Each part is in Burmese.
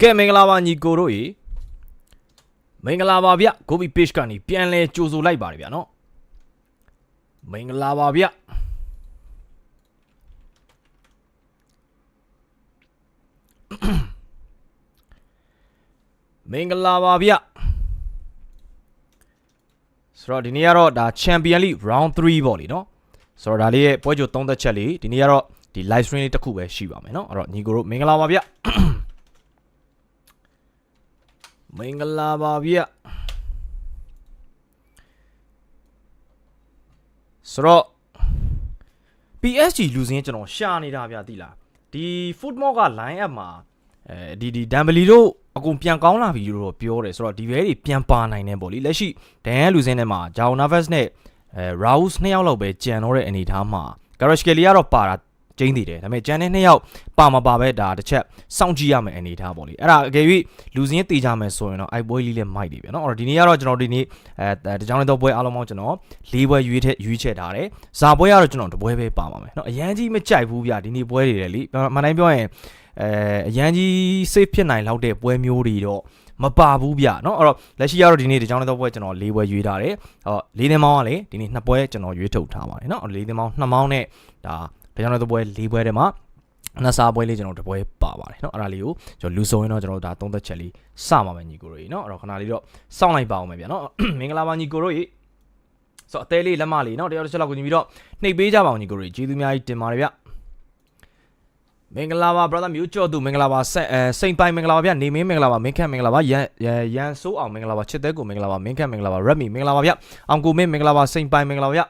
ကဲမင်္ဂလာပါညီကိုတို့ရေမင်္ဂလာပါဗျ Gobi page ကနေပြန်လဲကြိုဆိုလိုက်ပါတယ်ဗျာနော်မင်္ဂလာပါဗျမင်္ဂလာပါဗျဆိုတော့ဒီနေ့ကတော့ဒါ Champion League Round 3ပေါ့လေနော်ဆိုတော့ဒါလေးရဲ့ပွဲကြိုသုံးသက်ချက်လေးဒီနေ့ကတော့ဒီ live stream လေးတစ်ခုပဲရှိပါမယ်နော်အဲ့တော့ညီကိုတို့မင်္ဂလာပါဗျ မင်္ဂလာပါဗျဆိုတော့ PSG လူစင်းကျွန်တော်ရှာနေတာဗျတိလားဒီ football က line up မှာအဲဒီဒီဒမ်ဘလီတို့အကုန်ပြန်ကောင်းလာပြီလို့တော့ပြောတယ်ဆိုတော့ဒီဘဲတွေပြန်ပါနိုင်တယ်ပေါ့လေလက်ရှိဒန်ရဲ့လူစင်းထဲမှာဂျာအိုနာဗက်စ်နဲ့အဲရာဦးစ်နှစ်ယောက်လောက်ပဲကြံတော့တဲ့အနေအထားမှာဂရရှ်ကယ်လီကတော့ပါတာ ကျင်းတည်တယ်ဒါပေမဲ့ဂျန်တဲ့နှစ်ယောက်ပါမပါပဲဒါတစ်ချက်စောင့်ကြည့်ရမယ်အနေအထားပေါ့လေအဲ့ဒါအကယ်၍လူစင်းတေးကြမယ်ဆိုရင်တော့အိုက်ပွဲလေးလည်းမိုက်တယ်ဗျာနော်အဲ့တော့ဒီနေ့ကတော့ကျွန်တော်ဒီနေ့အဲတကြောင်လေးတော့ပွဲအားလုံးပေါင်းကျွန်တော်၄ပွဲရွေးထက်ရွေးချက်ထားတယ်ဇာပွဲကတော့ကျွန်တော်တပွဲပဲပါပါမယ်နော်အရန်ကြီးမကြိုက်ဘူးဗျာဒီနေ့ပွဲတွေလေလေမန်တိုင်းပြောရင်အဲအရန်ကြီး safe ဖြစ်နိုင်လောက်တဲ့ပွဲမျိုးတွေတော့မပါဘူးဗျเนาะအဲ့တော့လက်ရှိကတော့ဒီနေ့ဒီကြောင်းလေးတော့ပွဲကျွန်တော်၄ပွဲရွေးထားတယ်ဟော၄သင်းပေါင်းကလေဒီနေ့နှစ်ပွဲကျွန်တော်ရွေးထုတ်ထားပါတယ်เนาะ၄သင်းပေါင်းနှစ်မောင်းနဲ့ဒါ ဒါကြောင့်လည်းတော့ပွဲ၄ပွဲထဲမှာနှစ်စားပွဲလေးကျွန်တော်တပွဲပါပါတယ်เนาะအဲ့ဒါလေးကိုကျွန်တော်လူဆိုရင်တော့ကျွန်တော်ဒါသုံးသက်ချက်လေးစမှာမယ်ညီကိုတို့ရေเนาะအဲ့တော့ခဏလေးတော့စောင့်လိုက်ပါအောင်မယ်ဗျာเนาะမင်္ဂလာပါညီကိုတို့ရေဆိုအသေးလေးလက်မလေးเนาะတယောက်တစ်ချက်လောက်ကိုညီပြီးတော့နှိပ်ပေးကြပါအောင်ညီကိုတို့ရေကျေးဇူးများကြီးတင်ပါတယ်ဗျမင်္ဂလာပါ brother မျိုးကျော်သူမင်္ဂလာပါဆက်အဲစိန်ပိုင်မင်္ဂလာပါဗျနေမင်းမင်္ဂလာပါမင်းခန့်မင်္ဂလာပါရန်ရန်ဆိုးအောင်မင်္ဂလာပါချစ်တဲ့ကိုမင်္ဂလာပါမင်းခန့်မင်္ဂလာပါရက်မီမင်္ဂလာပါဗျအောင်ကိုမင်းမင်္ဂလာပါစိန်ပိုင်မင်္ဂလာပါဗျ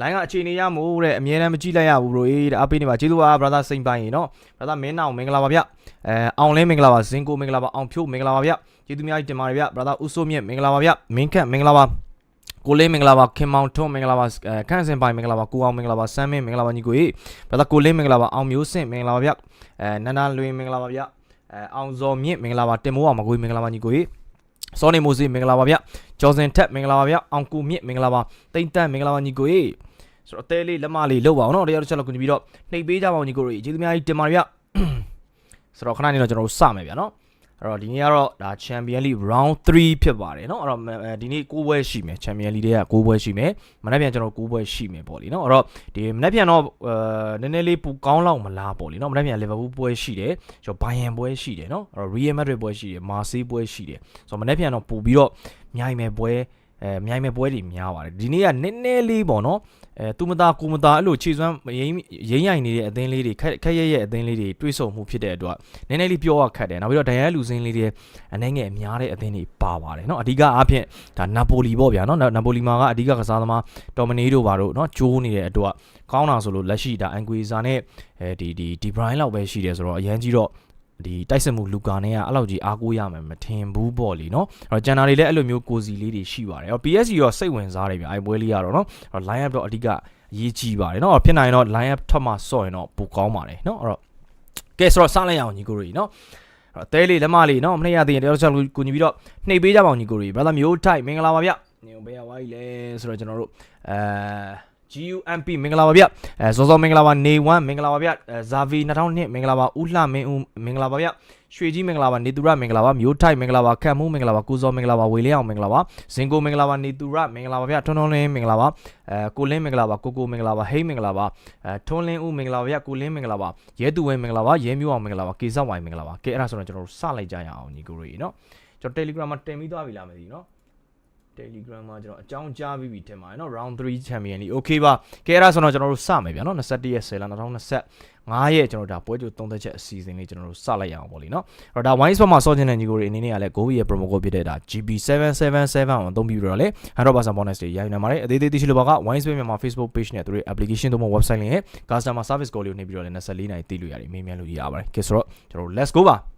လိုင်းကအခြေအနေရမို့တဲ့အမြဲတမ်းမကြည့်လိုက်ရဘူးဘရိုအေးတဲ့အပေးနေပါကျေးဇူးပါ brother စိန်ပိုင်ရေနော် brother မင်းနောင်မင်္ဂလာပါဗျအဲအောင်လင်းမင်္ဂလာပါဇင်ကိုမင်္ဂလာပါအောင်ဖြိုးမင်္ဂလာပါဗျကျေးဇူးများကြီးတင်ပါတယ်ဗျ brother ဦးစိုးမြင့်မင်္ဂလာပါဗျမင်းခန့်မင်္ဂလာပါကိုလေးမင်္ဂလာပါခင်မောင်ထွန်းမင်္ဂလာပါအဲခန့်စင်ပိုင်မင်္ဂလာပါကိုအောင်မင်္ဂလာပါဆမ်းမင်းမင်္ဂလာပါညီကိုကြီးဘာသာကိုလေးမင်္ဂလာပါအောင်မျိုးစင့်မင်္ဂလာပါဗျအဲနန္ဒလွင်မင်္ဂလာပါဗျအဲအောင်ဇော်မြင့်မင်္ဂလာပါတင်မိုးအောင်မကိုကြီးမင်္ဂလာပါညီကိုကြီး စောနေမိုးစီမင်္ဂလာပါဗျကျော်စင်ထက်မင်္ဂလာပါဗျအောင်ကူမြင့်မင်္ဂလာပါတိမ့်တက်မင်္ဂလာပါညီကိုကြီးဆိုတော့အသေးလေးလက်မလေးလောက်ပါအောင်နော်တရားတစ်ချက်လောက်ကူညီပြီးတော့နှိပ်ပေးကြပါအောင်ညီကိုကြီးကျေးဇူးများကြီးတင်ပါတယ်ဗျဆိုတော့ခဏနေတော့ကျွန်တော်တို့စမယ်ဗျာနော် အဲ့တော့ဒီနေ့ကတော့ဒါ Champion League Round 3ဖြစ်ပါတယ်เนาะအဲ့တော့ဒီနေ့6ပွဲရှိမယ် Champion League တွေက6ပွဲရှိမယ်မနေ့ပြန်ကျွန်တော်6ပွဲရှိမယ်ပေါ့လीเนาะအဲ့တော့ဒီမနေ့ပြန်တော့အဲနည်းနည်းလေးပူကောင်းလောက်မလားပေါ့လीเนาะမနေ့ပြန် Liverpool ပွဲရှိတယ်ကျွန်တော် Bayern ပွဲရှိတယ်เนาะအဲ့တော့ Real Madrid ပွဲရှိတယ် Marseille ပွဲရှိတယ်ဆိုတော့မနေ့ပြန်တော့ပူပြီးတော့မြိုင်မယ်ပွဲ အဲမြိုင်မဲ့ပွဲတွေများပါတယ်ဒီနေ့ကနည်းနည်းလေးပေါ့နော်အဲသူမသားကိုမသားအဲ့လိုခြေစွမ်းရင်းရင်းရိုင်နေတဲ့အသင်းလေးတွေခက်ခက်ရရဲ့အသင်းလေးတွေတွေးဆုံမှုဖြစ်တဲ့အတွက်နည်းနည်းလေးပြောရခက်တယ်နောက်ပြီးတော့ဒိုင်ယာလူစင်းလေးတွေအနှဲငယ်များတဲ့အသင်းတွေပါပါတယ်နော်အဓိကအားဖြင့်ဒါနာပိုလီပေါ့ဗျာနော်နာပိုလီမှာကအဓိကကစားသမားတော်မနီတို့ပါတို့နော်ဂျိုးနေတဲ့အတွက်ကောင်းတာဆိုလို့လက်ရှိဒါအန်ကွေဇာနဲ့အဲဒီဒီဒီဘရိုင်းလောက်ပဲရှိတယ်ဆိုတော့အရန်ကြီးတော့ ဒီတိုက်စစ်မှုလူကာနဲ့ကအဲ့လောက်ကြီးအားကိုးရမယ်မထင်ဘူးပေါ့လေနော်အဲ့တော့ဂျန်နာတွေလည်းအဲ့လိုမျိုးကိုစီလေးတွေရှိပါတယ်အော် PSG ရောစိတ်ဝင်စားတယ်ဗျအိုင်ပွဲလေးကတော့နော်အဲ့တော့ line up တော့အဓိကအရေးကြီးပါတယ်နော်ဖြစ်နိုင်ရင်တော့ line up ထပ်မှဆော့ရင်တော့ပိုကောင်းပါတယ်နော်အဲ့တော့ကဲဆိုတော့စလိုက်အောင်ညီကိုရီနော်အသေးလေးလက်မလေးနော်မနေ့ရသေးရင်တယောက်ချက်ကိုညီပြီးတော့နှိပ်ပေးကြပါအောင်ညီကိုရီ brother မျိုးထိုက်မင်္ဂလာပါဗျဟိုဘယ်ရွာကြီးလဲဆိုတော့ကျွန်တော်တို့အဲ GUMP မင်္ဂလာပါဗျအဲစောစောမင်္ဂလာပါနေ1မင်္ဂလာပါဗျအဲဇာဗီ2002မင်္ဂလာပါဦးလှမင်းဦးမင်္ဂလာပါဗျရွှေကြီးမင်္ဂလာပါနေသူရမင်္ဂလာပါမျိုးထိုက်မင်္ဂလာပါခတ်မှုမင်္ဂလာပါကိုစောမင်္ဂလာပါဝေလေးအောင်မင်္ဂလာပါဇင်ကိုမင်္ဂလာပါနေသူရမင်္ဂလာပါဗျထွန်းထွန်းလင်းမင်္ဂလာပါအဲကိုလင်းမင်္ဂလာပါကိုကိုမင်္ဂလာပါဟိမင်္ဂလာပါအဲထွန်းလင်းဦးမင်္ဂလာပါဗျကိုလင်းမင်္ဂလာပါရဲသူဝင်းမင်္ဂလာပါရဲမျိုးအောင်မင်္ဂလာပါကေဆောက်ဝိုင်မင်္ဂလာပါကဲအဲ့ဒါဆိုတော့ကျွန်တော်တို့စလိုက်ကြရအောင်ညီကိုရီနော်ကျွန်တော် Telegram မှာတင်ပြီးသွားပြီလားမသိဘူးနော် Telegram မှာကျွန်တော်အကြောင်းကြားပြီးပြီထင်ပါတယ်เนาะ round 3 champion league okay ပါကဲအဲ့ဒါဆိုတော့ကျွန်တော်တို့စမယ်ဗျာเนาะ21ရက်10လ2025ရက်ကျွန်တော်ဒါပွဲကြိုသုံးသက်ချက်အစီအစဉ်လေးကျွန်တော်တို့စလိုက်ရအောင်ပေါ့လीเนาะအဲ့တော့ဒါ wine spot မှာစောချင်တဲ့ညီကိုတွေအနေနဲ့ကလည်း go ရဲ့ promo code ဖြစ်တဲ့ဒါ GB777 ကိုအသုံးပြုပြီးတော့လေ100% bonus တွေရယူနိုင်ပါတယ်အသေးသေးသိရှိလို့ပါက wine spot မြန်မာ Facebook page နဲ့သူတို့ application တို့မှ website link ရဲ့ customer service call လေးကိုနှိပ်ပြီးတော့လည်း24နိုင်သိလို့ရတယ်မေးမြန်းလို့ရပါတယ်ကဲဆိုတော့ကျွန်တော်တို့ let's go ပါ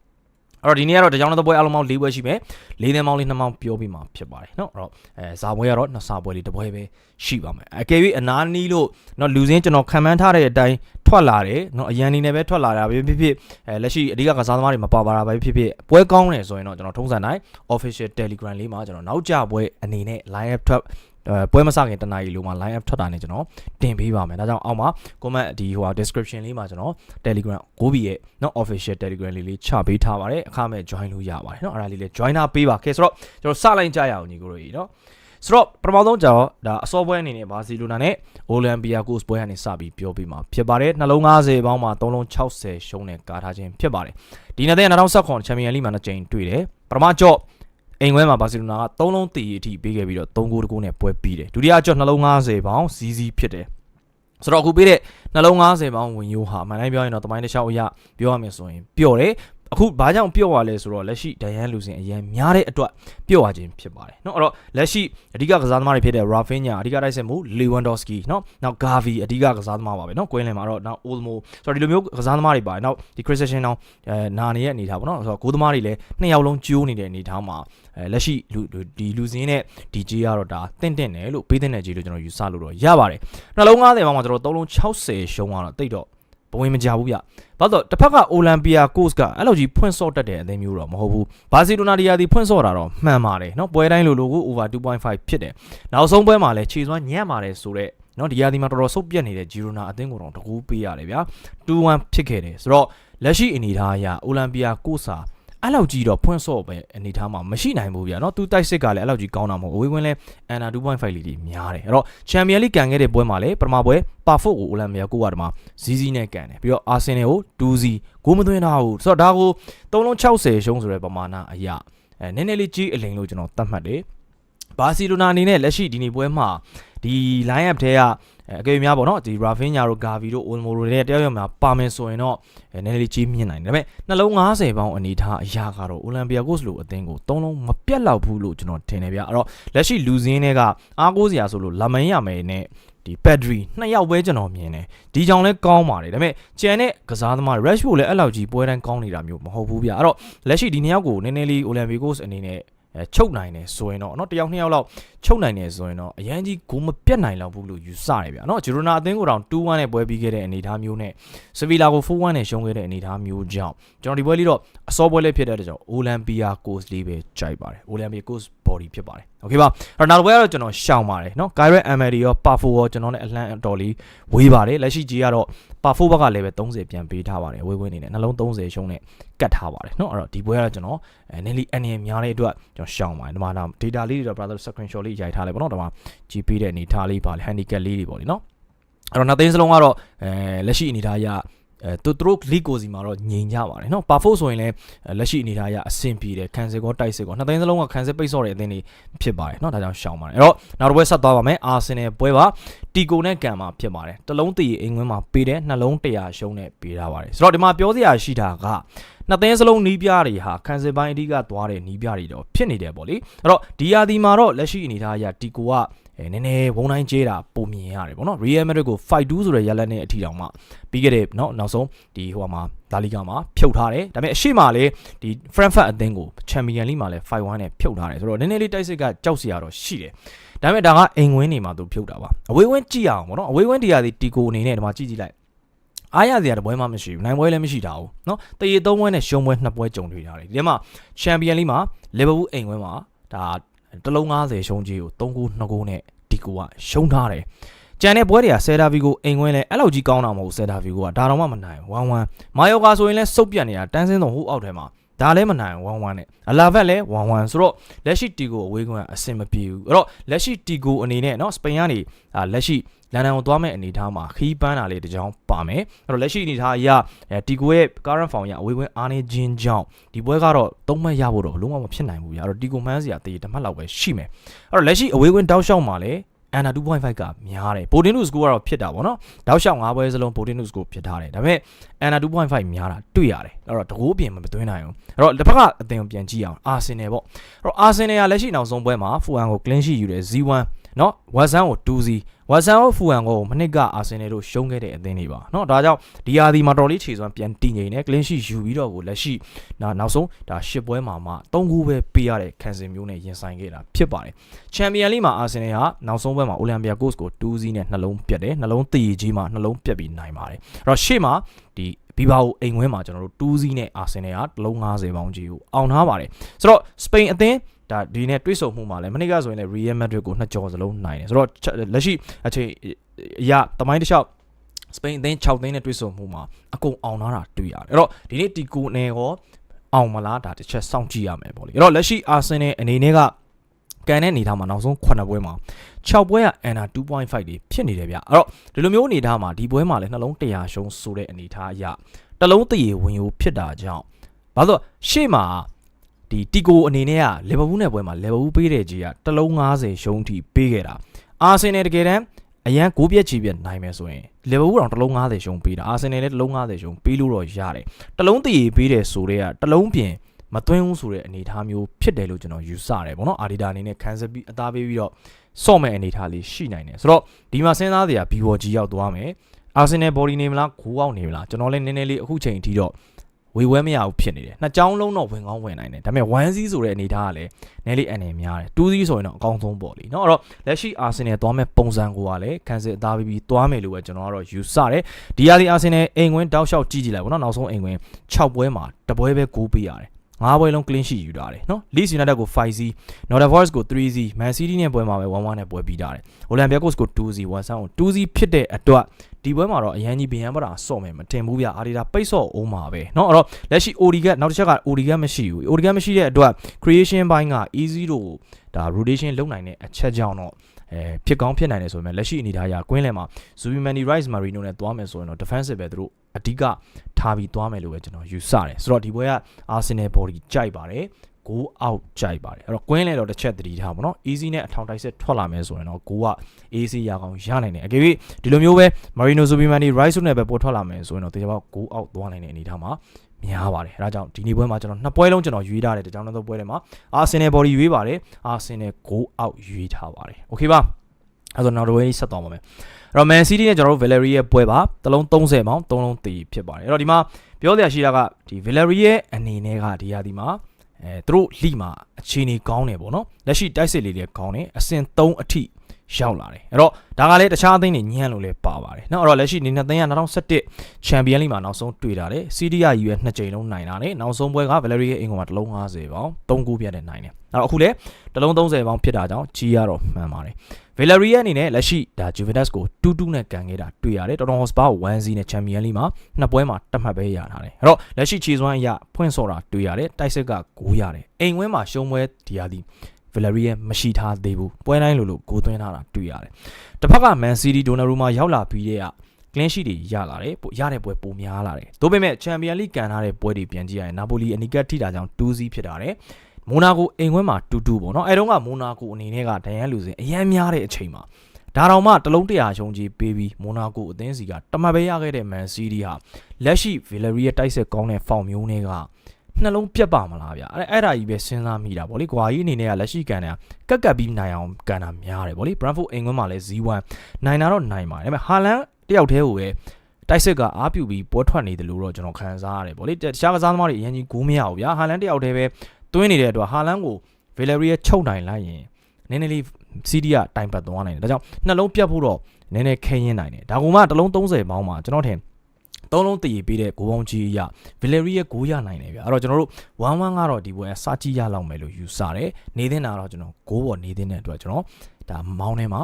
အဲ့တော့ဒီနေ့ကတော့တကြောင်တဲ့ပွဲအလုံးပေါင်း၄ပွဲရှိမယ်။၄သင်းပေါင်းလေး၂ပေါင်းပြောပြီးမှဖြစ်ပါတယ်နော်။အဲ့တော့အဲဇာပွဲကတော့၂စာပွဲလေးတစ်ပွဲပဲရှိပါမယ်။အကယ်၍အနာနီးလို့နော်လူစင်းကျွန်တော်ခံမှန်းထားတဲ့အတိုင်း ထွက်လာတယ်เนาะအရန်နေနဲ့ပဲထွက်လာတာပဲဖြစ်ဖြစ်အဲလက်ရှိအဓိကကစားသမားတွေမပါပါတာပဲဖြစ်ဖြစ်ပွဲကောင်းတယ်ဆိုရင်တော့ကျွန်တော်ထုံးစံတိုင်း official telegram လေးမှာကျွန်တော်နောက်ကြပွဲအနေနဲ့ live ထွက် အဲပွဲမစခင်တနားရီလုံးမှာ line up ထွက်တာနဲ့ကျွန်တော်တင်ပေးပါမယ်ဒါကြောင့်အောက်မှာ comment ဒီဟိုဟာ description လေးမှာကျွန်တော် Telegram ကိုဘီရဲ့เนาะ official Telegram လေးလေးချပေးထားပါတယ်အခမဲ့ join လို့ရပါတယ်เนาะအဲ့ဒါလေးလေး join ထားပေးပါခဲဆိုတော့ကျွန်တော်စလိုက်ကြရအောင်ညီကိုတို့ကြီးเนาะ ဆိုတော့ပထမဆုံးကျတော့ဒါအစောပွဲအနေနဲ့ဘာစီလိုနာနဲ့အိုလံပီယာကိုစ်ပွဲကနေစပြီးပြောပြီးမှာဖြစ်ပါတယ်နှလုံး90ပေါင်းမှာ3လုံး60ရှုံးနဲ့ကာထားခြင်းဖြစ်ပါတယ်ဒီနေ့တဲ့2019ချန်ပီယံလိမှာနှစ်ကြိမ်တွေ့တယ်ပထမကြော့အိမ်ခွဲမှာဘာစီလိုနာက3လုံးတည်အထိပေးခဲ့ပြီးတော့3ဂိုးတကူနဲ့ပွဲပြီးတယ်ဒုတိယကြော့နှလုံး90ပေါင်းစီစီဖြစ်တယ်ဆိုတော့အခုပေးတဲ့နှလုံး90ပေါင်းဝင်ရိုးဟာမှန်တိုင်းပြောရင်တော့တမိုင်းတစ်လျှောက်အရပြောရမယ်ဆိုရင်ပျော့တယ် အခုဘာကြောင့်ပျော့ရလဲဆိုတော့လက်ရှိဒိုင်ယန်လူစင်အရင်များတဲ့အတွက်ပျော့ရခြင်းဖြစ်ပါတယ်เนาะအဲ့တော့လက်ရှိအဓိကကစားသမားတွေဖြစ်တဲ့ Rafinha အဓိကတိုက်စစ်မှု Lewandowski เนาะနောက် Gavi အဓိကကစားသမားပါပဲเนาะကွင်းလင်မှာတော့နောက် Olmo ဆိုတော့ဒီလိုမျိုးကစားသမားတွေပါတယ်နောက်ဒီ Christian တောင်အဲနာနေတဲ့အနေထားပေါ့เนาะဆိုတော့ကိုးသမားတွေလည်းနှစ်ယောက်လုံးကျိုးနေတဲ့အနေထားမှာအဲလက်ရှိလူဒီလူစင်းနဲ့ဒီကြီးကတော့ဒါတင့်တင့်တယ်လို့ပေးတဲ့နယ်ကြီးလို့ကျွန်တော်ယူဆလို့တော့ရပါတယ်နှလုံး90ပေါင်းမှာကျွန်တော်3လုံး60ရှုံးသွားတော့တိတ်တော့ဘ ဝင်မကြဘူးဗျ။ဘာလို့တစ်ဖက်ကအိုလံပီယာကို့စ်ကအဲ့လိုကြီးဖွင့်ဆော့တတ်တဲ့အသင်းမျိုးတော့မဟုတ်ဘူး။ဘာစီလိုနာဒီယာဒီဖွင့်ဆော့တာတော့မှန်ပါတယ်နော်။ပွဲတိုင်းလိုလိုကို over 2.5ဖြစ်တယ်။နောက်ဆုံးပွဲမှာလည်းခြေစွမ်းညံ့ပါတယ်ဆိုတော့နော်ဒီယာဒီမှာတော်တော်ဆုတ်ပြတ်နေတဲ့ဂျီရိုနာအသင်းကိုတော့တကူပေးရတယ်ဗျာ2-1ဖြစ်ခဲ့တယ်ဆိုတော့လက်ရှိအနေထားအရအိုလံပီယာကို့စာ အဲ့လောက်ကြီးတော့ဖွင့်ဆော့ပဲအနေထားမှာမရှိနိုင်ဘူးဗျာเนาะသူတိုက်စစ်ကလည်းအဲ့လောက်ကြီးကောင်းတာမဟုတ်အဝေးကွင်းလဲအန်နာ2.5လီတီများတယ်အဲ့တော့ချန်ပီယံလိကန်ခဲ့တဲ့ပွဲမှာလည်းပထမပွဲပါဖို့ကိုအိုလံပီယာကိုကတမှာဇီးဇီးနဲ့ကန်တယ်ပြီးတော့အာဆင်နယ်ကို2စီဂိုးမသွင်းတော့ဘူးဆိုတော့ဒါကို360ရှုံးဆိုတဲ့ပမာဏအရာအဲနည်းနည်းလေးကြီးအလိန်လို့ကျွန်တော်သတ်မှတ်တယ်ဘာစီလိုနာအနေနဲ့လက်ရှိဒီနေ့ပွဲမှာဒီ line up ထဲက အကယ်၍များပေါ့နော်ဒီ Rafinha တို့ Gavi တို့ Olmo တို့တဲ့တယောက်ယောက်များပါမယ်ဆိုရင်တော့နည်းနည်းလေးကြီးမြင့်နိုင်တယ်ဒါပေမဲ့နှလုံး90ပေါင်းအနေထားအရာကတော့ Olympiacos လို့အသင်းကိုသုံးလုံးမပြတ်လောက်ဘူးလို့ကျွန်တော်ထင်တယ်ဗျအဲ့တော့လက်ရှိလူစင်းတွေကအားကိုးစရာဆိုလို့လမင်းရမယ်နဲ့ဒီ Pedri နှစ်ယောက်ပဲကျွန်တော်မြင်တယ်ဒီကြောင်လဲကောင်းပါတယ်ဒါပေမဲ့ကျန်တဲ့ကစားသမား Rashford လည်းအဲ့လောက်ကြီးပွဲတိုင်းကောင်းနေတာမျိုးမဟုတ်ဘူးဗျအဲ့တော့လက်ရှိဒီနှစ်ယောက်ကိုနည်းနည်းလေး Olympiacos အနေနဲ့ အဲချုပ်နိုင်တယ်ဆိုရင်တော့เนาะတယောက်နှစ်ယောက်လောက်ချုပ်နိုင်တယ်ဆိုရင်တော့အရန်ကြီးဂိုးမပြတ်နိုင်လောက်ဘူးလို့ယူဆတယ်ဗျာเนาะဂျီရိုနာအသင်းကိုတောင်2-1နဲ့ပွဲပြီးခဲ့တဲ့အနေအထားမျိုးနဲ့စဗီလာကို4-1နဲ့ရှုံးခဲ့တဲ့အနေအထားမျိုးကြောင့်ကျွန်တော်ဒီပွဲလေးတော့အစောပွဲလေးဖြစ်တဲ့အတွက်ကြောင့်အိုလံပီယာကိုစ်လေးပဲကြိုက်ပါတယ်အိုလံပီယာကိုစ် body ဖြစ်ပါတယ်โอเคပါအဲ့တော့နောက်တစ်ပွဲကတော့ကျွန်တော်ရှောင်ပါတယ်เนาะ Kyrie Emery ရော Pafo ရောကျွန်တော်နဲ့အလှမ်းအတော်လေးဝေးပါတယ်လက်ရှိကြီးကတော့ Pafo ဘက်ကလည်းပဲ30ပြန်ပေးထားပါတယ်ဝေးဝေးနေနဲ့နှလုံး30ရှုံးနဲ့ကတ်ထားပါတယ်เนาะအဲ့တော့ဒီပွဲကတော့ကျွန်တော်အဲနည်းလေးအနေများတဲ့အတွက်ကျွန်တော်ရှောင်ပါတယ်ဒီမှာတော့ data လေးတွေတော့ brother screenshot လေးရိုက်ထားလိုက်ပေါ့เนาะဒီမှာ GP တဲ့အနေထားလေးပါလေ handicap လေးတွေပေါ့လေเนาะအဲ့တော့နှစ်သိန်းစလုံးကတော့အဲလက်ရှိအနေထားအရ အဲသူတို့ league ကိုစီမှာတော့ငြိမ်ကြပါတယ်နော်ပါဖို့ဆိုရင်လည်းလက်ရှိအနေအထားအရအဆင်ပြေတယ်ခန်ဆယ်ကောတိုက်စစ်ကောနှစ်သိန်းစလုံးကခန်ဆယ်ပိတ်ဆော့တဲ့အသင်းတွေဖြစ်ပါတယ်နော်ဒါကြောင့်ရှောင်ပါတယ်အဲ့တော့နောက်တစ်ပွဲဆက်သွားပါမယ်အာဆင်နယ်ပွဲပါတီကိုနဲ့ကန်မှာဖြစ်ပါတယ်တလုံးတည်အင်္ဂွင်းမှာပေးတယ်နှလုံး100ရှုံးနဲ့ပေးထားပါတယ်ဆိုတော့ဒီမှာပြောစရာရှိတာက နှစ်သိန်းစလုံးနီးပြတွေဟာခံစစ်ပိုင်းအဓိကသွားတဲ့နီးပြတွေတော့ဖြစ်နေတယ်ပေါ့လေအဲ့တော့ဒီယာဒီမှာတော့လက်ရှိအနေထားအရတီကိုကအဲနည်းနည်းဝုံတိုင်းကျေးတာပုံမြင်ရတယ်ပေါ့နော် Real Madrid ကို5-2ဆိုတဲ့ရလဒ်နဲ့အထီတောင်မှပြီးခဲ့တဲ့เนาะနောက်ဆုံးဒီဟိုမှာလာလီဂါမှာဖြုတ်ထားတယ်ဒါပေမဲ့အရှိမလည်းဒီ Frankfurt အသင်းကို Champion League မှာလည်း5-1နဲ့ဖြုတ်ထားတယ်ဆိုတော့နည်းနည်းလေးတိုက်စစ်ကကြောက်စရာတော့ရှိတယ်ဒါပေမဲ့ဒါကအိမ်ဝင်းနေမှာသူဖြုတ်တာပါအဝေးဝင်းကြည့်အောင်ပေါ့နော်အဝေးဝင်းတရားဒီတီကိုအနေနဲ့ဒီမှာကြည့်ကြည့်လိုက် အားရစရာတပွဲမှမရှိဘူးနိုင်ပွဲလည်းမရှိတာဘူးเนาะတရေသုံးပွဲနဲ့ရှုံးပွဲနှစ်ပွဲကြုံတွေ့ထားတယ်ဒီထဲမှာ Champion League မှာ Liverpool အိမ်ဝင်းမှာဒါတလုံး90ရှုံးကြီးကို3ဂိုး2ဂိုးနဲ့ဒီကိုကရှုံးထားတယ်ကြံတဲ့ပွဲတွေကဆယ်ဒါဗီကိုအိမ်ဝင်းလဲအဲ့လောက်ကြီးကောင်းတာမဟုတ်ဆယ်ဒါဗီကိုကဒါတော့မှမနိုင်ဝမ်ဝမ်မာယောကာဆိုရင်လဲစုပ်ပြတ်နေတာတန်းစင်းတော့ဟိုးအောက်ထဲမှာ ဒါလည်းမနိုင်ဝမ်ဝမ်နဲ့အလာဗက်လည်းဝမ်ဝမ်ဆိုတော့လက်ရှိတီကိုအဝေးကွန်းအဆင်မပြေဘူးအဲ့တော့လက်ရှိတီကိုအနေနဲ့เนาะစပိန်ကနေလက်ရှိလန်ဒန်ကိုသွားမဲ့အနေအထားမှာခီးပန်းတာလေးတစ်ကြောင်းပါမယ်အဲ့တော့လက်ရှိအနေအထားအရတီကိုရဲ့ current form ရအဝေးကွင်းအားနေခြင်းကြောင့်ဒီပွဲကတော့သုံးမှတ်ရဖို့တော့လုံးဝမဖြစ်နိုင်ဘူးဗျအဲ့တော့တီကိုမှန်းစရာတည်တမှတ်လောက်ပဲရှိမယ်အဲ့တော့လက်ရှိအဝေးကွင်းတောက်လျှောက်မှာလည်း အန်နာ2.5ကများတယ်ပိုတင်နုစကိုကတော့ဖြစ်တာပေါ့နော်တောက်လျှောက်၅ပွဲစလုံးပိုတင်နုစကိုဖြစ်ထားတယ်ဒါပေမဲ့အန်နာ2.5များတာတွေ့ရတယ်အဲ့တော့တကိုးပြင်မသွင်းနိုင်ဘူးအဲ့တော့တစ်ဖက်ကအသင်ကိုပြန်ကြည့်အောင်အာဆင်နယ်ပေါ့အဲ့တော့အာဆင်နယ်ကလက်ရှိနောက်ဆုံးပွဲမှာဖူအန်ကို clean sheet ယူတယ် Z1 နော်ဝက်ဆန်ကို2စီဝက်ဆန်ကိုဖူဟန်ကိုမနစ်ကအာဆင်နယ်တို့ရှုံးခဲ့တဲ့အသင်းတွေပါနော်ဒါကြောင့်ဒီယာဒီမှာတော်လေးခြေစွမ်းပြန်တည်ငြိမ်နေ clean sheet ယူပြီးတော့ကိုလက်ရှိဒါနောက်ဆုံးဒါရှစ်ပွဲမှာမှ3ဂိုးပဲပေးရတဲ့ခံစင်မျိုးနဲ့ရင်ဆိုင်ခဲ့တာဖြစ်ပါတယ်ချန်ပီယံလိမှာအာဆင်နယ်ဟာနောက်ဆုံးပွဲမှာအိုလံပီယာကို့စ်ကို2စီနဲ့နှလုံးပြတ်တယ်နှလုံးတည်ကြီးမှာနှလုံးပြတ်ပြီးနိုင်ပါတယ်အဲ့တော့ရှေ့မှာဒီဘီဘာကိုအိမ်ဝဲမှာကျွန်တော်တို့2စီးနဲ့အာဆင်နယ်ကလုံး90ပေါင်းကြီးကိုအောင်ထားပါတယ်ဆိုတော့စပိန်အသင်း ဒါဒီနဲ့တွေးဆုံမှုမှာလည်းမနေ့ကဆိုရင်လည်း Real Madrid ကိုနှစ်ကြော်စလုံးနိုင်တယ်ဆိုတော့ချက်လက်ရှိအချိန်အရာတမိုင်းတစ်လျှောက်စပိန်အသင်း6သိန်းနဲ့တွေးဆုံမှုမှာအကုန်အောင်လာတာတွေ့ရတယ်အဲ့တော့ဒီနေ့တီကိုနယ်ရောအောင်မလားဒါတစ်ချက်စောင့်ကြည့်ရမယ်ပေါ့လေအဲ့တော့လက်ရှိအာဆင်နယ်အနေနဲ့ကကန်တဲ့အနေထားမှာနောက်ဆုံး9ပွဲမှာ6ပွဲက Anna 2.5တွေဖြစ်နေတယ်ဗျအဲ့တော့ဒီလိုမျိုးအနေထားမှာဒီပွဲမှာလည်းနှလုံး100ရှုံးဆိုတဲ့အနေထားအရတလုံးတရေဝင်ယူဖြစ်တာကြောင့်ဘာလို့ရှေ့မှာ ဒီတီကိုအနေနဲ့ကလီဗာပူးနဲ့ပွဲမှာလီဗာပူးပေးတဲ့ကြီးကတလုံး90ရှုံးထိပေးခဲ့တာအာဆင်နယ်တကယ်တမ်းအရန်ကိုပြက်ချီပြက်နိုင်မယ်ဆိုရင်လီဗာပူးတောင်တလုံး90ရှုံးပေးတာအာဆင်နယ်လည်းတလုံး90ရှုံးပေးလို့တော့ရတယ်တလုံးတရေပေးတယ်ဆိုတော့တလုံးပြင်မသွင်းဘူးဆိုတဲ့အနေအထားမျိုးဖြစ်တယ်လို့ကျွန်တော်ယူဆတယ်ပေါ့နော်အာဒီတာအနေနဲ့ခံစားပြီးအသားပေးပြီးတော့စော့မဲ့အနေအထားလေးရှိနိုင်တယ်ဆိုတော့ဒီမှာစဉ်းစားစရာဘီဝေါ်ကြီးရောက်သွားမယ်အာဆင်နယ်ဘော်ဒီနေမလားဂိုးအောင်နေမလားကျွန်တော်လည်းနည်းနည်းလေးအခုချိန်အထိတော့ ဝေဝဲမရဘူးဖြစ်နေတယ်နှစ်ကြောင်းလုံးတော့ဝင်ကောင်းဝင်နိုင်တယ်ဒါပေမဲ့1 C ဆိုတဲ့အနေအထားကလည်းနည်းလေးအနေများတယ်2 C ဆိုရင်တော့အကောင်းဆုံးပေါ့လीเนาะအဲ့တော့လက်ရှိအာဆင်နယ်သွားမဲ့ပုံစံကိုကလည်းခံစစ်အသားပြီးပြီးသွားမယ်လို့ပဲကျွန်တော်ကတော့ယူဆတယ်ဒီရသည်အာဆင်နယ်အိမ်ဝင်တောက်လျှောက်ကြည့်ကြည့်လိုက်ပေါ့နော်နောက်ဆုံးအိမ်ဝင်6ပွဲမှာတပွဲပဲ9ပေးရတယ် ငါးပွဲလုံး clean sheet ယူထားတယ်နော် Leeds United ကို 5C Nottingham Forest ကို 3C Man City နဲ့ပွဲမှာပဲ1-1နဲ့ပွဲပြီးထားတယ် Olympiacos ကို 2C 1-1ကို 2C ဖြစ်တဲ့အတွက်ဒီပွဲမှာတော့အရန်ကြီးဗျံပတာဆော့မယ်မတင်ဘူးဗျအာဒီတာပိတ်ဆော့အောင်ပါပဲเนาะအဲ့တော့လက်ရှိ Odigat နောက်တစ်ချက်က Odigat မရှိဘူး Odigat မရှိတဲ့အတွက် creation ဘိုင်းက easy တို့ဒါ rotation လုပ်နိုင်တဲ့အချက်ကြောင့်တော့ အဲဖြစ်ကောင်းဖြစ်နိုင်တယ်ဆိုပေမဲ့လက်ရှိအနေထားအရကွင်းလယ်မှာ Zubimani Rice Marino နဲ့သွားမယ်ဆိုရင်တော့ defensive ပဲသူတို့အဓိကထားပြီးသွားမယ်လို့ပဲကျွန်တော်ယူဆတယ်ဆိုတော့ဒီပွဲက Arsenal body ကြိုက်ပါတယ် go out ကြိုက်ပါတယ်အဲ့တော့ကွင်းလဲတော့တစ်ချက်သတိထားပါတော့ easy နဲ့အထောင်တိုက်ဆက်ထွက်လာမယ်ဆိုရင်တော့ go က AC ရကောင်ရနိုင်တယ်အကယ်၍ဒီလိုမျိုးပဲ Marino Zubimani Rice နဲ့ပဲပေါ်ထွက်လာမယ်ဆိုရင်တော့တေချာပေါက် go out သွားနိုင်တဲ့အနေအထားမှာ များပါတယ်အဲဒါကြောင့်ဒီနေ့ပွဲမှာကျွန်တော်နှစ်ပွဲလုံးကျွန်တော်ရွေးထားတယ်တကြောင်တော့ပွဲထဲမှာ Arsenal body ရွေးပါတယ် Arsenal go out ရွေးထားပါတယ် okay ပါအဲ့တော့နောက်တစ်ပွဲဆက်သွားပါမယ်အဲ့တော့ Man City နဲ့ကျွန်တော်တို့ Valerie ရဲ့ပွဲပါတလုံး30ပေါင်3လုံးတည်ဖြစ်ပါတယ်အဲ့တော့ဒီမှာပြောစရာရှိတာကဒီ Valerie ရဲ့အနေနဲ့ကဒီဟာဒီမှာအဲသူတို့လိမှာအခြေအနေကောင်းတယ်ပေါ့နော်လက်ရှိတိုက်စစ်လေးတွေကောင်းတယ်အဆင့်3အထိ ရောက်လာတယ်အဲ့တော့ဒါကလည်းတခြားအသင်းတွေညံ့လို့လည်းပါပါတယ်နော်အဲ့တော့လက်ရှိနေနှစ်သင်းက2017 Champion League မှာနောက်ဆုံးတွေ့တာတယ် CDR ယူရဲ့နှစ်ကြိမ်လုံးနိုင်တာတယ်နောက်ဆုံးပွဲက Valerie ရဲ့အင်္ဂုံမှာတလုံး50ပေါင်3ဂိုးပြတဲ့နိုင်တယ်အဲ့တော့အခုလည်းတလုံး30ပေါင်ဖြစ်တာကြောင့်ကြီးရတော့မှန်ပါတယ် Valerie ရဲ့အနေနဲ့လက်ရှိဒါ Juventus ကို2-2နဲ့ကန်ခဲ့တာတွေ့ရတယ် Tottenham Hotspur ကို1-0နဲ့ Champion League မှာနှစ်ပွဲမှာတက်မှတ်ပဲရထားတယ်အဲ့တော့လက်ရှိခြေစွမ်းအရဖွင့်ဆော်တာတွေ့ရတယ်တိုက်စစ်ကဂိုးရတယ်အိမ်ဝင်းမှာရှုံးပွဲဒီရသည် ယာဒီ Valeria မရှိထားသေးဘူးပွဲတိုင်းလိုလိုဂိုးသွင်းထားတာတွေ့ရတယ်တစ်ဖက်က Man City Donnarumma ရောက်လာပြီးတဲ့က clean sheet တွေရလာတယ်ပိုရတဲ့ပွဲပိုများလာတယ်ဒါပေမဲ့ Champions League ကန်ထားတဲ့ပွဲတွေပြန်ကြည့်ရရင် Napoli အနီကထိတာကြောင့်2-0ဖြစ်တာတယ်မိုနာကိုအိမ်ခွင်းမှာတူတူပေါ့နော်အဲတုန်းကမိုနာကိုအနေနဲ့ကဒန်ရန်လူစင်အရန်များတဲ့အချိန်မှာဒါတောင်မှတလုံးတရာရှုံးကြီးပေးပြီးမိုနာကိုအသင်းစီကတမတ်ပဲရခဲ့တဲ့မန်စီးတီးဟာလက်ရှိဗီလာရီရဲ့တိုက်စစ်ကောင်းတဲ့ဖောင်မျိုးတွေက နှလုံးပြတ်ပါမလားဗျအဲ့အဲ့ဒါကြီးပဲစဉ်းစားမိတာဗောလေကွာကြီးအနေနဲ့ကလက်ရှိကန်တာကက်ကက်ပြီးနိုင်အောင်ကန်တာများတယ်ဗောလေ Brentford အိမ်ခွင်းမှာလည်း Z1 နိုင်တာတော့နိုင်ပါတယ်ဒါပေမဲ့ဟာလန်တယောက်တည်းကိုပဲတိုက်စစ်ကအားပြုပြီးပွဲထွက်နေတယ်လို့တော့ကျွန်တော်ခံစားရတယ်ဗောလေတခြားကစားသမားတွေအရင်ကြီးဂိုးမရဘူးဗျာဟာလန်တယောက်တည်းပဲတွင်းနေတဲ့အတွက်ဟာလန်ကိုဗီလာရီယာချုပ်နိုင်လိုက်ရင်နည်းနည်းလေးစီးတီးကတိုင်ပတ်သွားနိုင်တယ်ဒါကြောင့်နှလုံးပြတ်ဖို့တော့နည်းနည်းခဲရင်နိုင်တယ်ဒါကမှတစ်လုံး30ပေါင်းမှာကျွန်တော်ထင် သုံးလုံးတည်ပေးတဲ့ဂိုးပေါင်းကြီးအရဗီလာရီယာဂိုးရနိုင်တယ်ဗျအဲ့တော့ကျွန်တော်တို့1-1ကတော့ဒီပွဲစကြည့်ရလောက်မယ်လို့ယူဆတယ်နေတဲ့နာတော့ကျွန်တော်ဂိုးပေါ်နေတဲ့တဲ့အတွက်ကျွန်တော်ဒါမောင်းထဲမှာ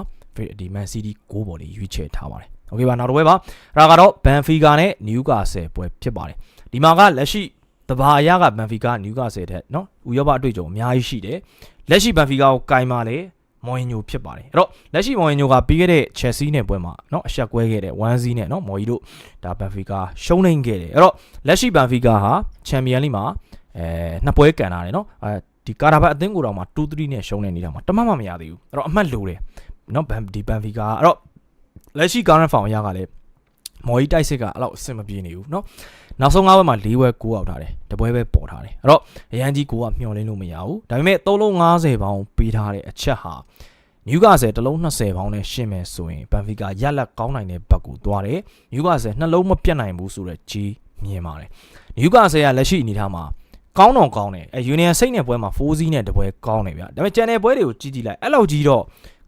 ဒီမန်စီးတီးဂိုးပေါ်လေးရွေးချယ်ထားပါတယ်โอเคပါနောက်တစ်ပွဲပါအဲ့ဒါကတော့ဘန်ဖီကာနဲ့နယူကာဆယ်ပွဲဖြစ်ပါတယ်ဒီမှာကလက်ရှိတဘာအရကဘန်ဖီကာနယူကာဆယ်တဲ့နော်ဥရောပအတွေ့အကြုံအများကြီးရှိတယ်လက်ရှိဘန်ဖီကာကိုကင်မာလေ မော်ရင်ညိုဖြစ်ပါတယ်အဲ့တော့လက်ရှိမော်ရင်ညိုကပြီးခဲ့တဲ့ Chelsea နဲ့ပွဲမှာเนาะအဆက်ကွဲခဲ့တဲ့1-0နဲ့เนาะမော်ကြီးတို့ဒါဘန်ဖီကာရှုံးနိုင်ခဲ့တယ်အဲ့တော့လက်ရှိဘန်ဖီကာဟာချန်ပီယံလိမှာအဲနှစ်ပွဲကန်လာတယ်เนาะအဲဒီကာတာဘတ်အသင်းကိုတော့မှ2-3နဲ့ရှုံးနေနေတာမှာတမတ်မှမရသေးဘူးအဲ့တော့အမှတ်လိုတယ်เนาะဘန်ဒီဘန်ဖီကာအဲ့တော့လက်ရှိ current form အရကလည်းမော်ကြီးတိုက်စစ်ကအဲ့လောက်အဆင်မပြေနေဘူးเนาะ နောက်ဆုံး၅ဘက်မှာ၄ဘက်9အောက်ထားတယ်တပွဲပဲပေါ်ထားတယ်အဲ့တော့အရန်ကြီးကိုကမျှော်လင့်လို့မရဘူးဒါပေမဲ့3လုံး90ပေါင်းပေးထားတဲ့အချက်ဟာနယူကာဆယ်တစ်လုံး20ပေါင်းနဲ့ရှင်းမယ်ဆိုရင်ဘန်ဖီကာရက်လက်ကောင်းနိုင်တဲ့ဘက်ကိုသွားတယ်နယူကာဆယ်နှလုံးမပြတ်နိုင်ဘူးဆိုတော့ကြီးမြင်ပါတယ်နယူကာဆယ်ကလက်ရှိအနေထားမှာကောင်းတော့ကောင်းတယ်အဲယူနီယံစိတ်နဲ့ပွဲမှာ4စီးနဲ့တပွဲကောင်းတယ်ဗျဒါပေမဲ့ကျန်တဲ့ပွဲတွေကိုကြည့်ကြည့်လိုက်အဲ့လောက်ကြီးတော့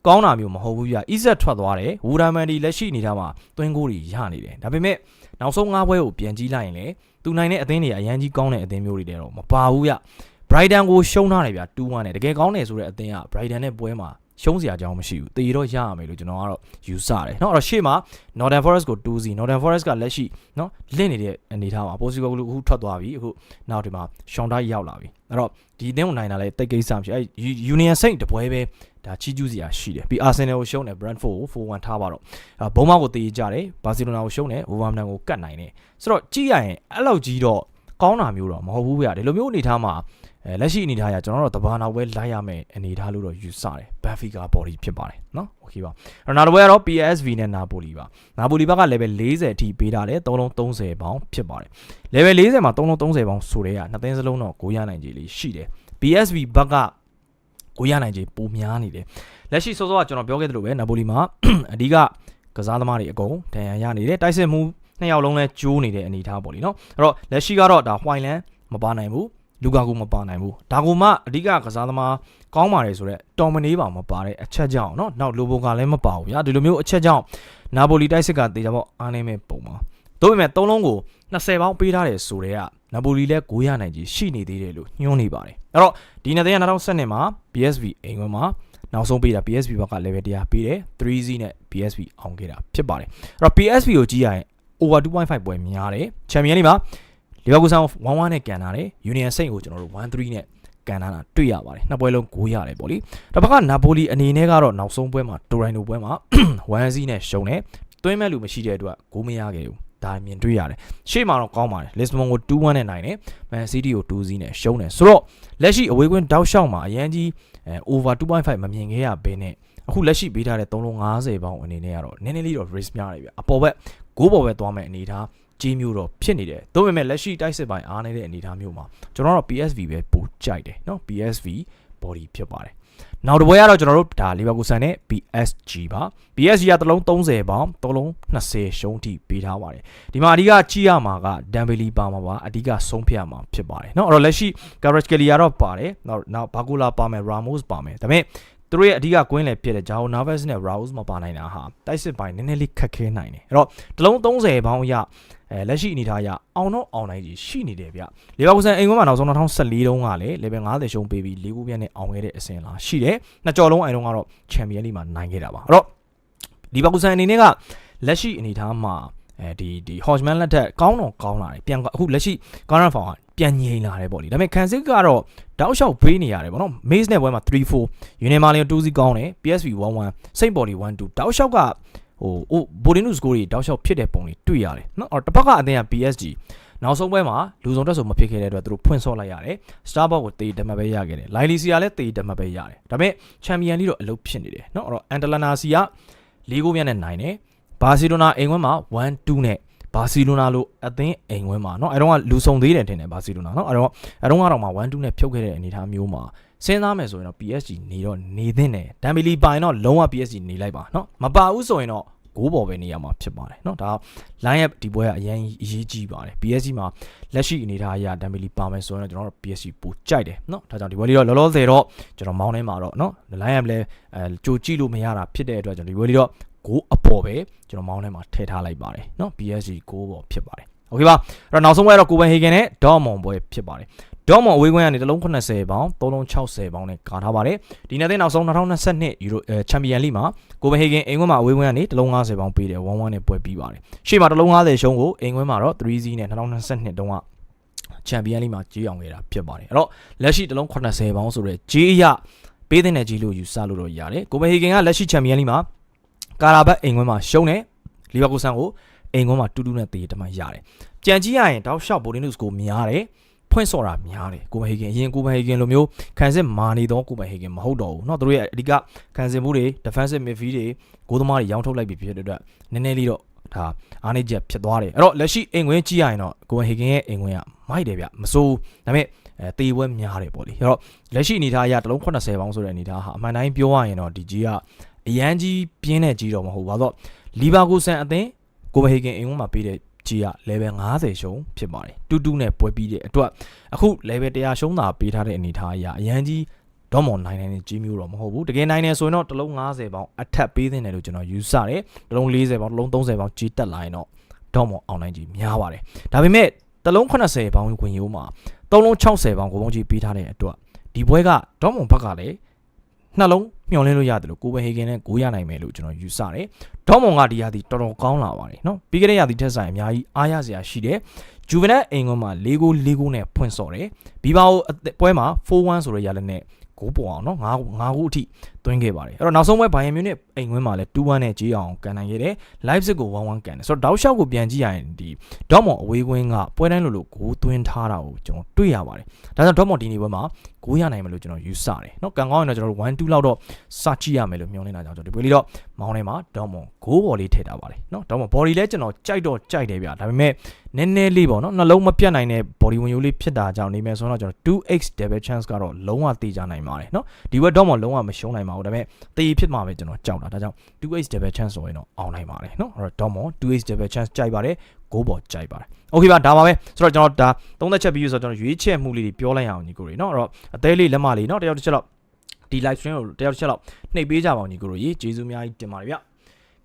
ကောင်းတာမျိုးမဟုတ်ဘူးဗျအီဇက်ထွက်သွားတယ်ဝူဒါမန်ဒီလက်ရှိအနေထားမှာတွင်းကိုတွေရနေတယ်ဒါပေမဲ့နောက်ဆုံး၅ပွဲကိုပြန်ကြည့်လိုက်ရင်လေသူနိုင်တဲ့အသင်းတွေအရန်ကြီးကောင်းတဲ့အသင်းမျိုးတွေတဲ့တော့မပါဘူးဗျ Brighton ကိုရှုံးထားတယ်ဗျာ2-1နဲ့တကယ်ကောင်းတယ်ဆိုတဲ့အသင်းက Brighton နဲ့ပွဲမှာ ရှုံးစရာအကြောင်းမရှိဘူးတေတော့ရရမယ်လို့ကျွန်တော်ကတော့ယူဆတယ်เนาะအဲ့တော့ရှေ့မှာ Northern Forest ကို2စီ Northern Forest ကလက်ရှိเนาะလင့်နေတဲ့အနေထားမှာ Portugal ကအခုထွက်သွားပြီအခုနောက်ဒီမှာ Sean Dyche ရောက်လာပြီအဲ့တော့ဒီအသင်းကိုနိုင်တာလဲတိတ်ကိစ္စမရှိအဲ့ Union Saint တပွဲပဲဒါချီးကျူးစရာရှိတယ်ပြီး Arsenal ကိုရှုံးတယ် Brentford ကို4-1ထားပါတော့အဲဘုံမောက်ကိုတေးကြတယ် Barcelona ကိုရှုံးတယ် Wolverhampton ကိုကတ်နိုင်တယ်ဆိုတော့ကြည့်ရရင်အဲ့လောက်ကြီးတော့ ကောင်းတာမျိုးတော့မဟုတ်ဘူးဗျာဒီလိုမျိုးအနေထားမှာအဲလက်ရှိအနေထားရကျွန်တော်တို့တဘာနောက်ပဲလိုက်ရမယ်အနေထားလို့တော့ယူဆတယ်ဘန်ဖီကာ body ဖြစ်ပါတယ်နော်โอเคပါရိုနာဒိုဘဲကတော့ PSV နဲ့နာပိုလီပါနာပိုလီဘက်က level 40အထိပေးထားတယ်3လုံး30ပေါင်ဖြစ်ပါတယ် level 40မှာ3လုံး30ပေါင်ဆိုတဲ့ကနှစ်သိန်းစလုံးတော့ကိုရနိုင်ကြီးလေးရှိတယ် PSV ဘက်ကကိုရနိုင်ကြီးပိုများနေတယ်လက်ရှိစောစောကကျွန်တော်ပြောခဲ့သလိုပဲနာပိုလီမှာ အဓိကကစားသမားတွေအကုန်ဒဏ်ရာရနေတယ်တိုက်စစ်မှု နှစ်ယောက်လုံးလဲကျိုးနေတဲ့အနေအထားပေါ့လीနော်အဲ့တော့လက်ရှိကတော့ဒါဟွိုင်လန်မပါနိုင်ဘူးလူကာကူမပါနိုင်ဘူးဒါကူမှအဓိကကစားသမားကောင်းပါတယ်ဆိုတော့တော်မနေပါမပါတဲ့အချက်ကြောင့်เนาะနောက်လိုဘိုကလည်းမပါဘူးဗျာဒီလိုမျိုးအချက်ကြောင့်နာပိုလီတိုက်စစ်ကတေချာပေါ့အားနေမဲ့ပုံပါဒါပေမဲ့သုံးလုံးကို20ပေါင်းပေးထားတယ်ဆိုတော့ကနာပိုလီလည်း9ရနိုင်ကြီးရှိနေသေးတယ်လို့ညွှန်းနေပါတယ်အဲ့တော့ဒီနေ့တဲ့2012မှာ PSV အိမ်ဝင်မှာနောက်ဆုံးပေးတာ PSV ဘက်က level 100ပေးတယ် 3Z နဲ့ PSV အောင်ခဲ့တာဖြစ်ပါတယ်အဲ့တော့ PSV ကိုကြည့်ရရင် over 2.5ပွဲများတယ်ချန်ပီယံလိမှာလီဗာပူးဆန်1-1နဲ့ကန်ထားတယ် Union Saint ကိုကျွန်တော်တို့1-3နဲ့ကန်ထားတာတွေ့ရပါတယ်နှစ်ပွဲလုံး9ရတယ်ပေါ့လေတစ်ဖက်ကနာပိုလီအနေနဲ့ကတော့နောက်ဆုံးပွဲမှာတိုရိုင်နိုပွဲမှာ1-0နဲ့ရှုံးတယ်သွင်းမဲ့လူမရှိတဲ့အတွက်ဂိုးမရခဲ့ဘူးဒါမြင်တွေ့ရတယ်ရှေ့မှာတော့ကောင်းပါတယ်လစ်ဘွန်ကို2-1နဲ့နိုင်တယ်မန်စီးတီးကို2-0နဲ့ရှုံးတယ်ဆိုတော့လက်ရှိအဝေးကွင်းတောက်လျှောက်မှာအရန်ကြီးအဲ over 2.5မမြင်ခဲ့ရဘဲနဲ့ အခုလက်ရှိပေးထားတဲ့350ပေါင်းအနေနဲ့ကတော့နည်းနည်းလေးတော့ risk များတယ်ဗျအပေါ်ဘက်ဂိုးပေါ်ပဲသွားမယ်အနေထားကြီးမျိုးတော့ဖြစ်နေတယ်။ဒါပေမဲ့လက်ရှိတိုက်စစ်ပိုင်းအားနေတဲ့အနေအထားမျိုးမှာကျွန်တော်တို့ PSV ပဲပိုကြိုက်တယ်နော် PSV body ဖြစ်ပါတယ်။နောက်တစ်ပွဲကတော့ကျွန်တော်တို့ဒါလီဗာပူးဆန်နဲ့ PSG ပါ။ PSG ကတစ်လုံး30ပေါင်တစ်လုံး20ရှုံးထိပေးထားပါတယ်။ဒီမှာအဓိကကြည့်ရမှာကဒမ်ဘယ်လီပါမှာပါအဓိကဆုံးဖြတ်မှာဖြစ်ပါတယ်။နော်အဲ့တော့လက်ရှိ Garage Kelly ကတော့ပါတယ်။နောက်နောက်ဘာကူလာပါမယ် Ramos ပါမယ်။ဒါပေမဲ့သူတို့ရဲ့အဓိကကွင်းလေဖြစ်တဲ့ဂျာဟိုနာဗက်စ်နဲ့ Raus မပါနိုင်တာဟာတိုက်စစ်ပိုင်းနည်းနည်းလေးခက်ခဲနိုင်တယ်အဲ့တော့တလုံး30ပေါင်းရအဲလက်ရှိအနေထားအရအောင်တော့အောင်နိုင်ကြီးရှိနေတယ်ဗျလီဗာပူးဆန်အိမ်ကွန်းမှာနောက်ဆုံး2014တုန်းကလည်း level 50ရှုံးပေးပြီး၄ခုပြည့်နဲ့အောင်ခဲ့တဲ့အဆင့်လားရှိတယ်နှစ်ကြော်လုံးအိမ်တုန်းကတော့ချန်ပီယံလိမှာနိုင်ခဲ့တာပါအဲ့တော့လီဗာပူးဆန်အနေနဲ့ကလက်ရှိအနေထားမှာအဲဒီဒီ Hodgman လက်ထက်ကောင်းတော့ကောင်းလာတယ်ပြန်အခုလက်ရှိ current form က ပြန်ငြိမ်လာတယ်ပေါ့လေဒါပေမဲ့ခံစစ်ကတော့တောက်လျှောက်ပေးနေရတယ်ပေါ့နော် Maze နဲ့ပွဲမှာ3-4 Union Malin 2စီကောင်းတယ် PSV 1-1 Saint Body 1-2တောက်လျှောက်ကဟိုဟို Bodinu score တွေတောက်လျှောက်ဖြစ်တဲ့ပုံတွေတွေ့ရတယ်နော်အော်တစ်ဖက်ကအသင်းက PSG နောက်ဆုံးပွဲမှာလူဆုံးတက်ဆိုမဖြစ်ခဲ့တဲ့အတွက်သူတို့ဖွင့်ဆော့လိုက်ရတယ် Starbucks ကိုတေးတမတ်ပဲရခဲ့တယ် Lylisia လည်းတေးတမတ်ပဲရတယ်ဒါပေမဲ့ Champion League တော့အလုပ်ဖြစ်နေတယ်နော်အဲ့တော့ Antalana စီက၄ဂိုးမြတ်နဲ့နိုင်တယ်ဘာစီလိုနာအိမ်ခွန်းမှာ1-2နဲ့ ဘာစီလိုနာလို့အသင်းအိမ်ဝင်းမှာเนาะအဲတော့ကလူဆုံသေးတယ်ထင်တယ်ဘာစီလိုနာเนาะအဲတော့အဲတော့ကတော့မှ1-2နဲ့ဖြုတ်ခဲ့တဲ့အနေအထားမျိုးမှာစဉ်းစားမယ်ဆိုရင်တော့ PSG နေတော့နေသင့်တယ်ဒမ်ဘီလီပိုင်တော့လုံးဝ PSG နေလိုက်ပါเนาะမပါဘူးဆိုရင်တော့ဂိုးပေါ်ပဲနေရမှာဖြစ်ပါတယ်เนาะဒါ line up ဒီပွဲကအရင်အရေးကြီးပါတယ် PSG မှာလက်ရှိအနေအထားအရဒမ်ဘီလီပါမယ်ဆိုရင်တော့ကျွန်တော်တို့ PSG ပိုကြိုက်တယ်เนาะဒါကြောင့်ဒီပွဲလေးတော့လောလောဆယ်တော့ကျွန်တော်မောင်းနေမှာတော့เนาะ line up လဲအဲကြိုကြည့်လို့မရတာဖြစ်တဲ့အတွက်ကျွန်တော်ဒီပွဲလေးတော့ ဂိုးအပေါ်ပဲကျွန်တော်မောင်းထဲမှာထည့်ထားလိုက်ပါတယ်เนาะ PSG ဂိုးပေါ်ဖြစ်ပါတယ်โอเคပါအဲ့တော့နောက်ဆုံးပွဲကတော့ကိုပန်ဟေဂန်နဲ့ဒေါ့မွန်ပွဲဖြစ်ပါတယ်ဒေါ့မွန်အဝေးကွင်းကနေတလုံး80ပေါင်3လုံး60ပေါင်နဲ့ကာထားပါတယ်ဒီနေ့တဲ့နောက်ဆုံး2022ယူရိုချန်ပီယံလိမှာကိုပန်ဟေဂန်အင်ကွင်းမှာအဝေးကွင်းကနေတလုံး90ပေါင်ပေးတယ်1-1နဲ့ပွဲပြီးပါတယ်ရှေ့မှာတလုံး90ရှုံးကိုအင်ကွင်းမှာတော့3-0နဲ့2022တုန်းကချန်ပီယံလိမှာကြီးအောင်ခဲ့တာဖြစ်ပါတယ်အဲ့တော့လက်ရှိတလုံး80ပေါင်ဆိုတဲ့ဂျေးရပေးတဲ့နယ်ကြီးလို့ယူဆလို့တော့ရတယ်ကိုပန်ဟေဂန်ကလက်ရှိချန်ပီယံလိမှာ ကာရာဘတ်အိမ်ကွင်းမှာရှုံးတယ်လီဗာပူးဆန်ကိုအိမ်ကွင်းမှာတူးတူးနဲ့တေးတမန်ရတယ်ကြံကြီးရရင်တောက်လျှောက်ဘိုဒင်းနုစ်ကိုများတယ်ဖွင့်စော်တာများတယ်ကိုပန်ဟေဂင်အရင်ကိုပန်ဟေဂင်လိုမျိုးခံစစ်မာနေတော့ကိုပန်ဟေဂင်မဟုတ်တော့ဘူးเนาะသူတို့ရဲ့အဓိကခံစစ်မှုတွေ defensive midfield တွေဂိုးသမားတွေရောင်းထုတ်လိုက်ပြီဖြစ်တဲ့အတွက်နည်းနည်းလေးတော့ဒါအားနေချက်ဖြစ်သွားတယ်အဲ့တော့လက်ရှိအိမ်ဝင်ကြည့်ရရင်တော့ကိုပန်ဟေဂင်ရဲ့အိမ်ဝင်ကမိုက်တယ်ဗျမစိုးဒါပေမဲ့အဲတေးပွဲများတယ်ပေါ့လေအဲ့တော့လက်ရှိအနေထားအရတလုံး80ပေါင်းဆိုတဲ့အနေထားဟာအမှန်တိုင်းပြောရရင်တော့ဒီကြီးက အရန်ကြီးပြင်းတဲ့ကြီးတော့မဟုတ်ပါတော့လီဗာပူးဆန်အသင်းကိုပန်ဟေဂင်အိမ်ဝင်မှာပေးတဲ့ကြီးက level 50ရှုံးဖြစ်ပါတယ်တူတူနဲ့ပွဲပြီးတဲ့အတွက်အခု level 100ရှုံးတာပေးထားတဲ့အနေထားအရအရန်ကြီးဒေါမွန်နိုင်နိုင်တဲ့ကြီးမျိုးတော့မဟုတ်ဘူးတကယ်နိုင်နေဆိုရင်တော့တစ်လုံး90ပေါင်အထက်ပေးသင့်တယ်လို့ကျွန်တော်ယူဆတယ်တစ်လုံး40ပေါင်တစ်လုံး30ပေါင်ကြီးတက်လာရင်တော့ဒေါမွန်အောင်နိုင်ကြီးများပါတယ်ဒါပေမဲ့တစ်လုံး80ပေါင်ဝင်ရိုးမှာ3လုံး60ပေါင်ကိုပုံကြီးပေးထားတဲ့အတွက်ဒီပွဲကဒေါမွန်ဘက်ကလည်းနှလုံး မျှော်လင့်လို့ရတယ်လို့ကိုပန်ဟေဂင်နဲ့ကိုရနိုင်မယ်လို့ကျွန်တော်ယူဆတယ်ဒေါမွန်ကဒီရာသီတော်တော်ကောင်းလာပါတယ်နော်ပြီးခဲ့တဲ့ရာသီထက်ဆိုင်အများကြီးအားရစရာရှိတယ်ဂျူဗန်နက်အင်ကွန်မှာ၄ဂိုး၄ဂိုးနဲ့ဖွင့်စော်တယ်ဘီဘာကိုအသက်ပွဲမှာ4-1ဆိုတဲ့ရလနဲ့ဂိုးပေါ်အောင်နော်၅၅ဂိုးအထိ သွင်းခဲ့ပါတယ်အဲ့တော့နောက်ဆုံးပွဲဘိုင်ယန်မြူနစ်အိမ်ကွင်းမှာလည်း2-1နဲ့ကြေးအောင်ကန်နိုင်ခဲ့တယ် Leipzig ကို1-1ကန်တယ်ဆိုတော့တောက်လျှောက်ကိုပြန်ကြည့်ရရင်ဒီဒေါမွန်အဝေးကွင်းကပွဲတိုင်းလိုလိုဂိုးသွင်းထားတာကိုကျွန်တော်တွေ့ရပါတယ်ဒါကြောင့်ဒေါမွန်ဒီနေ့ပွဲမှာဂိုးရနိုင်မယ်လို့ကျွန်တော်ယူဆတယ်เนาะကန်ကောင်းရင်တော့ကျွန်တော်တို့1-2လောက်တော့စကြည့်ရမယ်လို့မျှော်လင့်တာကြောင့်ကျွန်တော်ဒီပွဲလေးတော့မောင်းထဲမှာဒေါမွန်ဂိုးဘော်လေးထည့်ထားပါတယ်เนาะဒေါမွန် body လဲကျွန်တော်ကြိုက်တော့ကြိုက်တယ်ဗျာဒါပေမဲ့နည်းနည်းလေးပေါ့เนาะနှလုံးမပြတ်နိုင်တဲ့ body ဝင်ရိုးလေးဖြစ်တာကြောင့်နေမယ်ဆိုတော့ကျွန်တော် 2x double chance ကတော့လုံးဝတေးကြနိုင်ပါတယ်เนาะဒီဘက်ဒေါမွန်လုံးဝမရှုံးနိုင်ပါ ဘူးဒါပေမဲ့တေးဖြစ်မှာပဲကျွန်တော်ကြောက်တာဒါကြောင့် 2x double chance ဆိုရင်တော့အောင်နိုင်ပါတယ်เนาะအဲ့တော့ဒေါမွန် 2x double chance ကြိုက်ပါတယ်ဂိုးဘော်ကြိုက်ပါတယ်โอเคပါဒါပါပဲဆိုတော့ကျွန်တော်ဒါသုံးသက်ချက်ပြီးဆိုတော့ကျွန်တော်ရွေးချက်မှုလေးတွေပြောလိုက်ရအောင်ညီကိုတွေเนาะအဲ့တော့အသေးလေးလက်မလေးเนาะတယောက်တစ်ချက်လောက်ဒီ live stream ကိုတယောက်တစ်ချက်လောက်နှိပ်ပေးကြပါအောင်ညီကိုတို့ရေကျေးဇူးအများကြီးတင်ပါတယ်ဗျ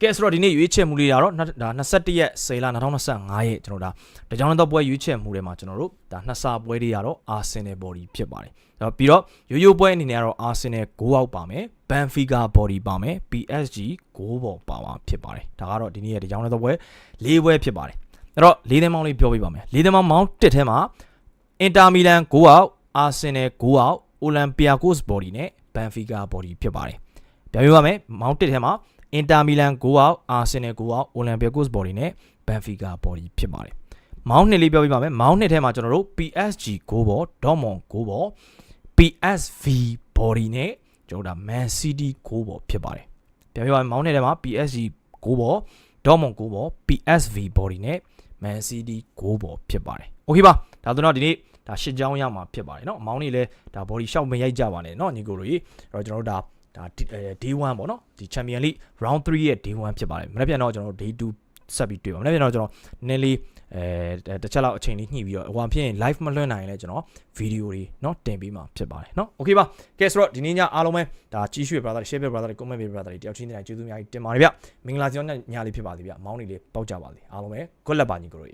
ကဲဆိုတော့ဒီနေ့ရွေးချက်မှုလေးတွေကတော့ဒါ21ရက်10လ2025ရက်ကျွန်တော်ဒါတကြောင်တော့ပွဲရွေးချက်မှုတွေမှာကျွန်တော်တို့ဒါနှစ်စာပွဲတွေကတော့ Arsenal body ဖြစ်ပါတယ်အဲ့တော့ပြီးတော့ရိုးရိုးပွဲအနေနဲ့ကတော့ Arsenal 6အောက်ပါမယ် Benfica body ပါမယ် PSG 6ပေါ်ပါမှာဖြစ်ပါတယ်ဒါကတော့ဒီနေ့ရဲ့တကြောင်တော့ပွဲ၄ပွဲဖြစ်ပါတယ်အဲ့တော့၄သင်းမောင်းလေးပြောပြပါမယ်၄သင်းမောင်းမောင်းတစ်ထဲမှာအင်တာမီလန်6အောက်အာဆင်နယ်6အောက်အိုလံပီယာကိုစ်ဘော်ဒီနဲ့ဘန်ဖီကာဘော်ဒီဖြစ်ပါတယ်။ပြန်ပြောပါမယ်မောင်းတစ်ထဲမှာ အင်တာမီလန်6အောက်အာဆင်နယ်6အောက်အိုလံပီယာကိုစ်ဘော်ဒီနဲ့ဘန်ဖီကာဘော်ဒီဖြစ်ပါတယ်။မောင်းနှစ်လေးပြောပြပါမယ်မောင်းနှစ်ထဲမှာကျွန်တော်တို့ PSG 6ဘော်ဒေါမွန်6ဘော် PSV ဘော်ဒီနဲ့ကျွန်တော်ဒါ Man City 6ဘော်ဖြစ်ပါတယ်။ပြန်ပြောပါမယ်မောင်းနှစ်ထဲမှာ PSG 6ဘော်ဒေါမွန်6ဘော် PSV ဘော်ဒီနဲ့ Man City 6ဘော်ဖြစ်ပါတယ်။ Okay ပါဒါဆိုတော့ဒီနေ့ဒါရှစ်ချောင်းရမှာဖြစ်ပါတယ်เนาะအမောင်းနေလဲဒါ body shot မရိုက်ကြပါနဲ့เนาะညီကိုတို့ကြီးအဲ့တော့ကျွန်တော်တို့ဒါ ဒါ day 1ပေါ့เนาะဒီ Champion League round 3ရဲ့ day 1ဖြစ်ပါတယ်မနေ့ပြန်တော့ကျွန်တော်တို့ day 2ဆက်ပြီးတွေ့ပါမနေ့ပြန်တော့ကျွန်တော်နည်းလေးအဲတစ်ချက်လောက်အချိန်လေးညှိပြီးတော့ဟိုဖြစ်ရင် live မလွှင့်နိုင်ရင်လည်းကျွန်တော် video တွေเนาะတင်ပေးမှာဖြစ်ပါတယ်เนาะ okay ပါကဲဆိုတော့ဒီနေ့ညအားလုံးပဲဒါကြီးရွှေ brother share brother comment brother တွေတယောက်ချင်းတိုင်းကျေးဇူးများကြီးတင်ပါတယ်ဗျမင်္ဂလာကြောင်းညလေးဖြစ်ပါစေဗျမောင်းနေလေးပေါက်ကြပါစေအားလုံးပဲ good luck ပါညီကိုတို့